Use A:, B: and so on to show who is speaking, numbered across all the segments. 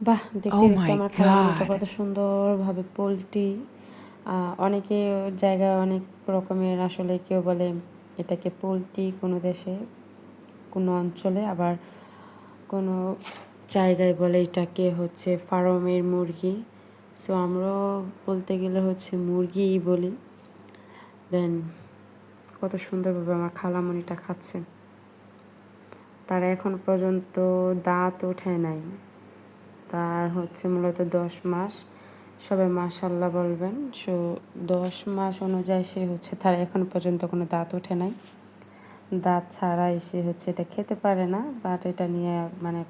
A: বাহ দেখতে
B: Oh
A: দেখতে আমার
B: God.
A: কত সুন্দরভাবে পোলট্রি অনেকে জায়গায় অনেক রকমের আসলে কেউ বলে এটাকে পোলট্রি কোনো দেশে কোনো অঞ্চলে আবার কোনো জায়গায় বলে এটাকে হচ্ছে ফার্মের মুরগি। সো আমরাও বলতে গেলে হচ্ছে মুরগিই বলি। দেন কত সুন্দরভাবে আমার খালামণিটা খাচ্ছে। তারা এখন পর্যন্ত দাঁত ওঠে নাই। তার হচ্ছে মূলত দশ মাস। সবাই মাশাল্লাহ বলবেন। সো দশ মাস অনুযায়ী সে হচ্ছে, তার এখন পর্যন্ত কোনো দাঁত ওঠে নাই। দাঁত ছাড়া সে হচ্ছে এটা খেতে পারে না বাট এটা নিয়ে মানে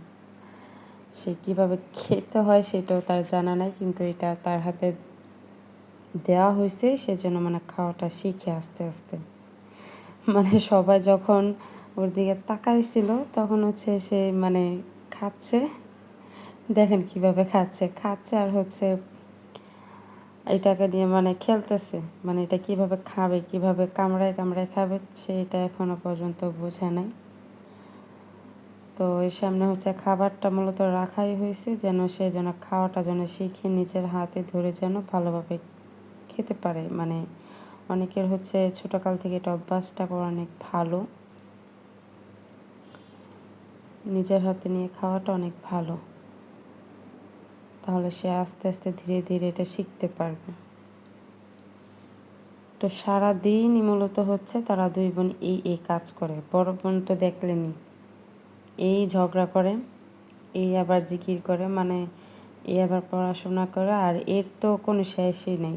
A: সে কীভাবে খেতে হয় সেটাও তার জানা নাই, কিন্তু এটা তার হাতে দেওয়া হয়েছে, সেজন্য মানে খাওয়াটা শিখে আস্তে আস্তে। মানে সবাই যখন ওর দিকে তাকাইছিল, তখন হচ্ছে সে মানে খাচ্ছে। দেখেন কীভাবে খাচ্ছে খাচ্ছে আর হচ্ছে এটাকে দিয়ে মানে খেলতেছে। মানে এটা কীভাবে খাবে, কীভাবে কামড়ায় কামড়ায় খাবে, সেটা এখনও পর্যন্ত বোঝা নাই। তো এর সামনে হচ্ছে খাবারটা মূলত রাখাই হয়েছে, যেন সে যেন খাওয়াটা যেন শিখে নিজের হাতে ধরে যেন ভালোভাবে খেতে পারে। মানে অনেকের হচ্ছে ছোটোকাল থেকে এটা অভ্যাসটা করা অনেক ভালো। নিজের হাতে নিয়ে খাওয়াটা অনেক ভালো। তাহলে সে আস্তে আস্তে ধীরে ধীরে এটা শিখতে পারবে। তো সারা দিনই মূলত হচ্ছে তারা দুই বোন এই এই কাজ করে। বড় বোন তো দেখলেনি এই ঝগড়া করে, এই আবার জিকির করে মানে এই আবার পড়াশোনা করে, আর এর তো কোনো শেষই নেই।